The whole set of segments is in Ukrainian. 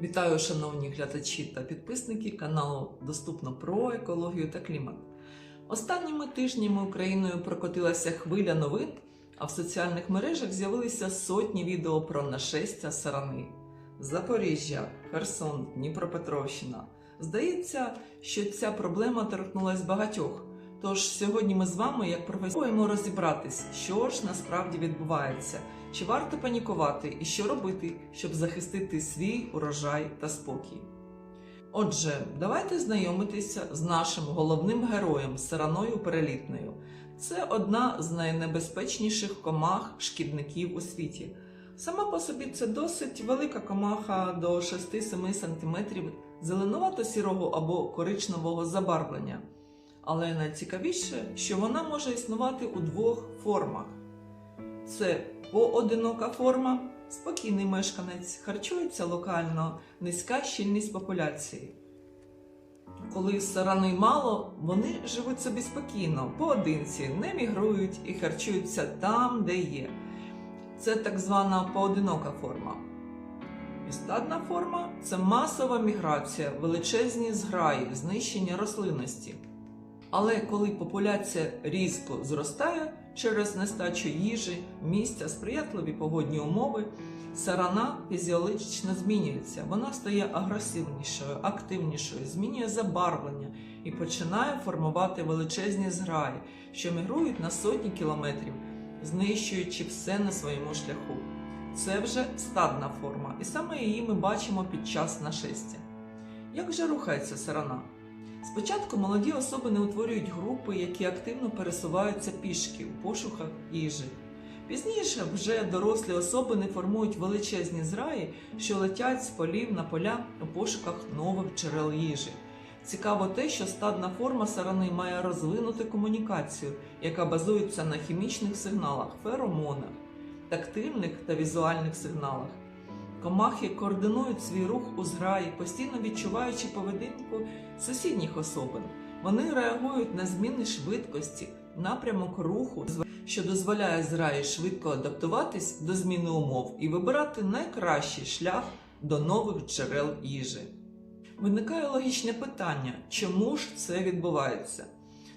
Вітаю, шановні глядачі та підписники каналу Доступно про екологію та клімат. Останніми тижнями Україною прокотилася хвиля новин, а в соціальних мережах з'явилися сотні відео про нашестя сарани. Запоріжжя, Херсон, Дніпропетровщина. Здається, що ця проблема торкнулась багатьох. Тож сьогодні ми з вами, як професіонали, розібратись, що ж насправді відбувається, чи варто панікувати і що робити, щоб захистити свій урожай та спокій. Отже, давайте знайомитися з нашим головним героєм сараною перелітною. Це одна з найнебезпечніших комах шкідників у світі. Сама по собі це досить велика комаха до 6-7 см зеленувато-сірого або коричневого забарвлення. Але найцікавіше, що вона може існувати у двох формах: це поодинока форма, спокійний мешканець, харчується локально, низька щільність популяції. Коли сарани мало, вони живуть собі спокійно, поодинці, не мігрують і харчуються там, де є. Це так звана поодинока форма. І форма це масова міграція, величезні зграї, знищення рослинності. Але коли популяція різко зростає через нестачу їжі, місця, сприятливі погодні умови, сарана фізіологічно змінюється. Вона стає агресивнішою, активнішою, змінює забарвлення і починає формувати величезні зграї, що мігрують на сотні кілометрів, знищуючи все на своєму шляху. Це вже стадна форма, і саме її ми бачимо під час нашестя. Як же рухається сарана? Спочатку молоді особи не утворюють групи, які активно пересуваються пішки у пошуках їжі. Пізніше вже дорослі особи не формують величезні зраї, що летять з полів на поля у пошуках нових джерел їжі. Цікаво те, що стадна форма сарани має розвинуту комунікацію, яка базується на хімічних сигналах, феромонах, тактильних та візуальних сигналах. Комахи координують свій рух у зграї, постійно відчуваючи поведінку сусідніх особин. Вони реагують на зміни швидкості, напрямок руху, що дозволяє зграї швидко адаптуватись до зміни умов і вибирати найкращий шлях до нових джерел їжі. Виникає логічне питання, чому ж це відбувається?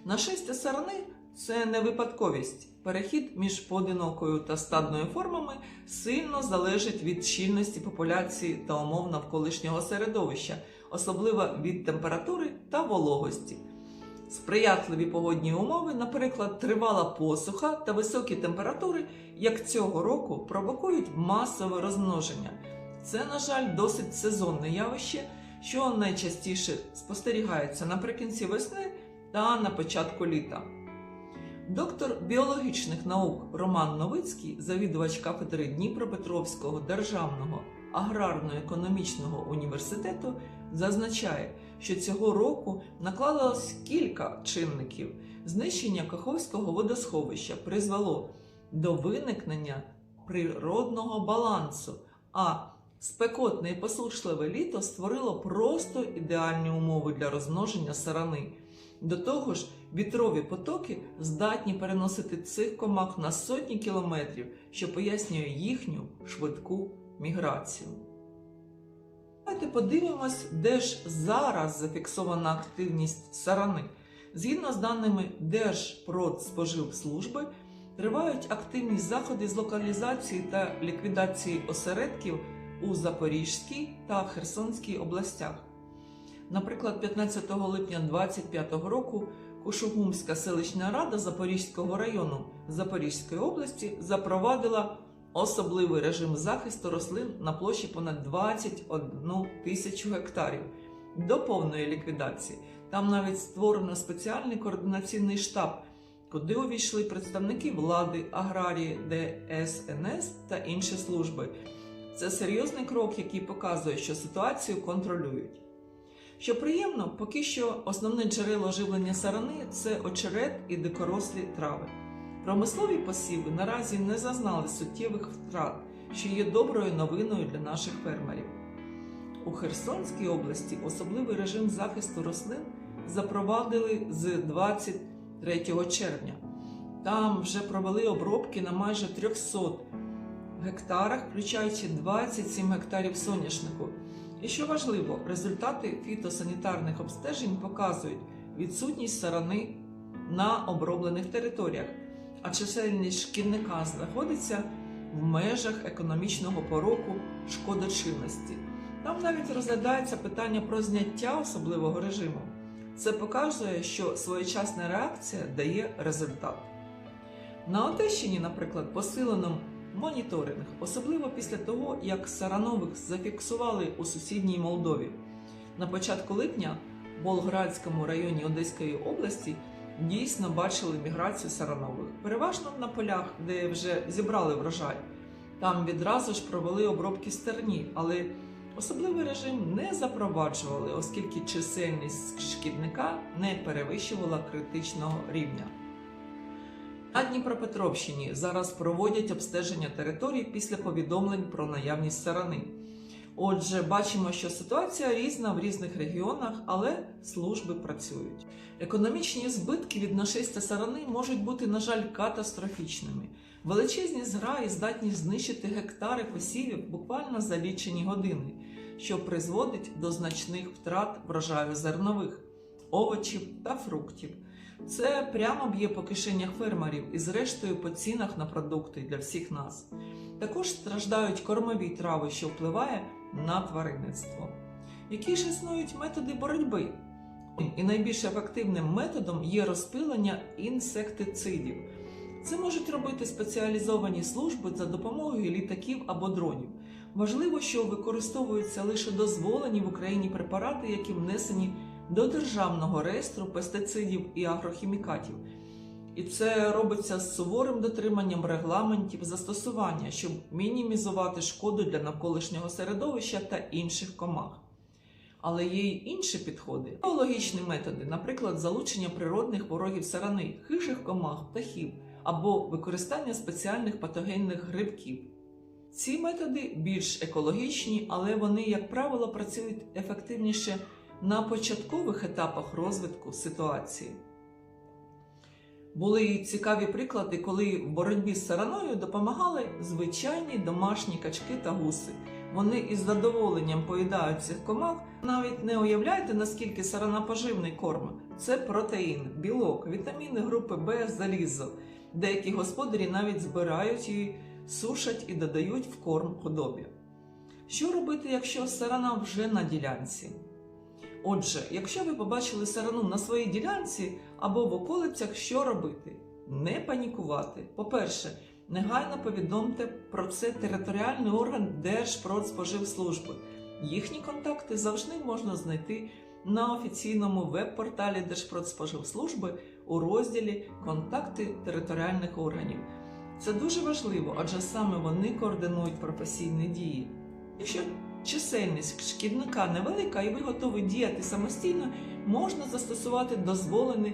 На Нашестя сарани це не випадковість. Перехід між поодинокою та стадною формами сильно залежить від щільності популяції та умов навколишнього середовища, особливо від температури та вологості. Сприятливі погодні умови, наприклад, тривала посуха та високі температури, як цього року, провокують масове розмноження. Це, на жаль, досить сезонне явище, що найчастіше спостерігається наприкінці весни та на початку літа. Доктор біологічних наук Роман Новицький, завідувач кафедри Дніпропетровського державного аграрно-економічного університету, зазначає, що цього року накладалось кілька чинників. Знищення Каховського водосховища призвело до виникнення природного балансу, а спекотне і посушливе літо створило просто ідеальні умови для розмноження сарани. До того ж, вітрові потоки здатні переносити цих комах на сотні кілометрів, що пояснює їхню швидку міграцію. Давайте подивимось, де ж зараз зафіксована активність сарани. Згідно з даними Держпродспоживслужби, тривають активні заходи з локалізації та ліквідації осередків у Запорізькій та Херсонській областях. Наприклад, 15 липня 2025 року Кушугумська селищна рада Запорізького району Запорізької області запровадила особливий режим захисту рослин на площі понад 21 тисячу гектарів до повної ліквідації. Там навіть створено спеціальний координаційний штаб, куди увійшли представники влади, аграрії, ДСНС та інші служби. Це серйозний крок, який показує, що ситуацію контролюють. Що приємно, поки що основне джерело живлення сарани це очерет і дикорослі трави. Промислові посіви наразі не зазнали суттєвих втрат, що є доброю новиною для наших фермерів. У Херсонській області особливий режим захисту рослин запровадили з 23 червня. Там вже провели обробки на майже 300 гектарах, включаючи 27 гектарів соняшнику. І що важливо, результати фітосанітарних обстежень показують відсутність сарани на оброблених територіях, а чисельність шкідника знаходиться в межах економічного пороку шкодочинності. Там навіть розглядається питання про зняття особливого режиму. Це показує, що своєчасна реакція дає результат. На Одещині, наприклад, посилено моніторинг, особливо після того, як Саранових зафіксували у сусідній Молдові. На початку липня в Болградському районі Одеської області дійсно бачили міграцію Саранових, переважно на полях, де вже зібрали врожай. Там відразу ж провели обробки стерні, але особливий режим не запроваджували, оскільки чисельність шкідника не перевищувала критичного рівня. На Дніпропетровщині зараз проводять обстеження територій після повідомлень про наявність сарани. Отже, бачимо, що ситуація різна в різних регіонах, але служби працюють. Економічні збитки від нашестя сарани можуть бути, на жаль, катастрофічними. Величезні зграї здатні знищити гектари посівів буквально за лічені години, що призводить до значних втрат врожаю зернових, овочів та фруктів. Це прямо б'є по кишенях фермерів і, зрештою, по цінах на продукти для всіх нас. Також страждають кормові трави, що впливає на тваринництво. Які ж існують методи боротьби? І найбільш ефективним методом є розпилення інсектицидів. Це можуть робити спеціалізовані служби за допомогою літаків або дронів. Важливо, що використовуються лише дозволені в Україні препарати, які внесені до державного реєстру пестицидів і агрохімікатів. І це робиться з суворим дотриманням регламентів застосування, щоб мінімізувати шкоду для навколишнього середовища та інших комах. Але є й інші підходи. Біологічні методи, наприклад, залучення природних ворогів сарани, хижих комах, птахів або використання спеціальних патогенних грибків. Ці методи більш екологічні, але вони, як правило, працюють ефективніше на початкових етапах розвитку ситуації. Були й цікаві приклади, коли в боротьбі з сараною допомагали звичайні домашні качки та гуси. Вони із задоволенням поїдають цих комах. Навіть не уявляєте, наскільки сарана поживний корм. Це протеїн, білок, вітаміни групи Б, залізо. Деякі господарі навіть збирають її, сушать і додають в корм худобі. Що робити, якщо сарана вже на ділянці? Отже, якщо ви побачили сарану на своїй ділянці або в околицях, що робити? Не панікувати. По-перше, негайно повідомте про це територіальний орган Держпродспоживслужби. Їхні контакти завжди можна знайти на офіційному веб-порталі Держпродспоживслужби у розділі Контакти територіальних органів. Це дуже важливо, адже саме вони координують професійні дії. Якщо чисельність шкідника невелика і ви готові діяти самостійно, можна застосувати дозволені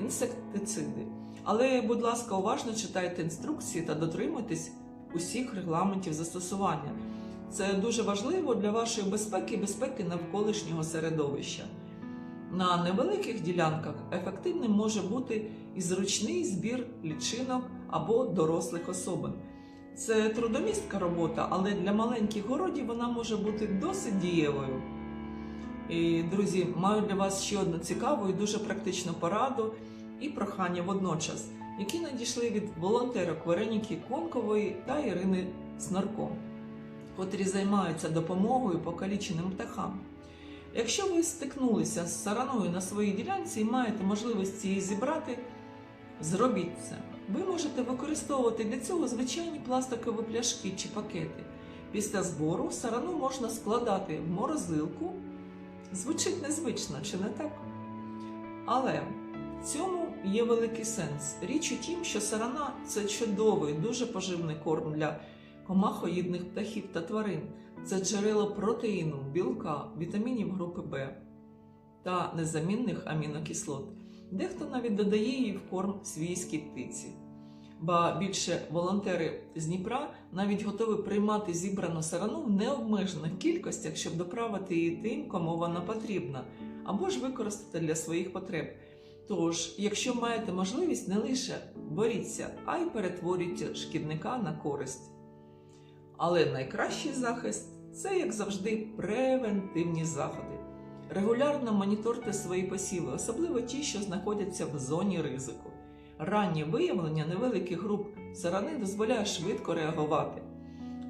інсектициди. Але, будь ласка, уважно читайте інструкції та дотримуйтесь усіх регламентів застосування. Це дуже важливо для вашої безпеки і безпеки навколишнього середовища. На невеликих ділянках ефективним може бути і зручний збір лічинок або дорослих особин. Це трудомістка робота, але для маленьких городів вона може бути досить дієвою. І, друзі, маю для вас ще одну цікаву і дуже практичну пораду і прохання водночас, які надійшли від волонтерок Вероніки Конкової та Ірини Снорко, котрі займаються допомогою покаліченим птахам. Якщо ви стикнулися з сараною на своїй ділянці і маєте можливість її зібрати, зробіть це. Ви можете використовувати для цього звичайні пластикові пляшки чи пакети. Після збору сарану можна складати в морозилку. Звучить незвично, чи не так? Але в цьому є великий сенс. Річ у тім, що сарана це чудовий, дуже поживний корм для комахоїдних птахів та тварин. Це джерело протеїну, білка, вітамінів групи Б та незамінних амінокислот. Дехто навіть додає її в корм свійській птиці. Ба більше волонтери з Дніпра навіть готові приймати зібрану сарану в необмежених кількостях, щоб доправити її тим, кому вона потрібна, або ж використати для своїх потреб. Тож, якщо маєте можливість, не лише боріться, а й перетворюйте шкідника на користь. Але найкращий захист Це, як завжди, превентивні заходи. Регулярно моніторте свої посіви, особливо ті, що знаходяться в зоні ризику. Раннє виявлення невеликих груп сарани дозволяє швидко реагувати.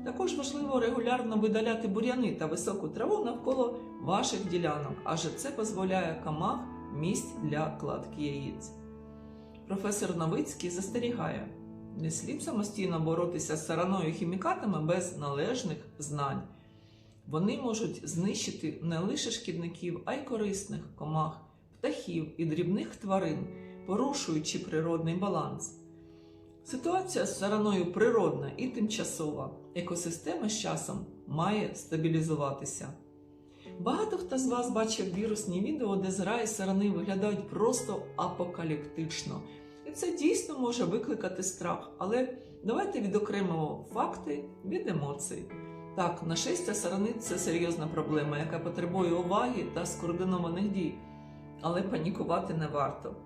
Також важливо регулярно видаляти бур'яни та високу траву навколо ваших ділянок, адже це дозволяє комах місць для кладки яєць. Професор Новицький застерігає, не слід самостійно боротися з сараною хімікатами без належних знань. Вони можуть знищити не лише шкідників, а й корисних комах, птахів і дрібних тварин, порушуючи природний баланс. Ситуація з сараною природна і тимчасова. Екосистема з часом має стабілізуватися. Багато хто з вас бачив вірусні відео, де зраї сарани виглядають просто апокаліптично. І це дійсно може викликати страх, але давайте відокремимо факти від емоцій. Так, нашестя сарани це серйозна проблема, яка потребує уваги та скоординованих дій, але панікувати не варто.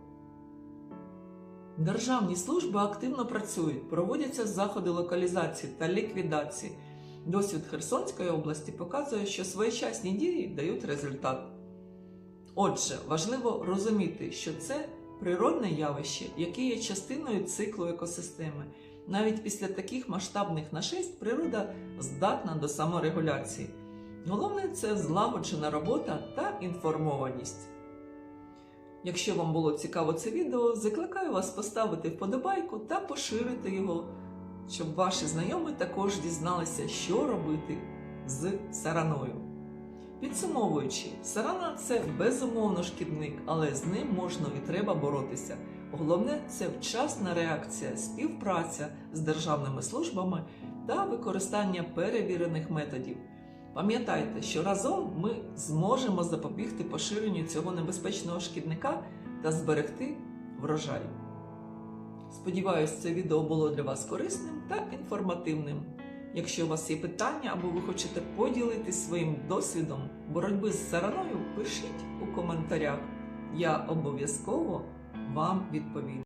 Державні служби активно працюють, проводяться заходи локалізації та ліквідації. Досвід Херсонської області показує, що своєчасні дії дають результат. Отже, важливо розуміти, що це природне явище, яке є частиною циклу екосистеми. Навіть після таких масштабних нашесть природа здатна до саморегуляції. Головне це злагоджена робота та інформованість. Якщо вам було цікаво це відео, закликаю вас поставити вподобайку та поширити його, щоб ваші знайомі також дізналися, що робити з сараною. Підсумовуючи, сарана це безумовно шкідник, але з ним можна і треба боротися. Головне це вчасна реакція, співпраця з державними службами та використання перевірених методів. Пам'ятайте, що разом ми зможемо запобігти поширенню цього небезпечного шкідника та зберегти врожай. Сподіваюсь, це відео було для вас корисним та інформативним. Якщо у вас є питання або ви хочете поділитися своїм досвідом боротьби з сараною, пишіть у коментарях. Я обов'язково вам відповім.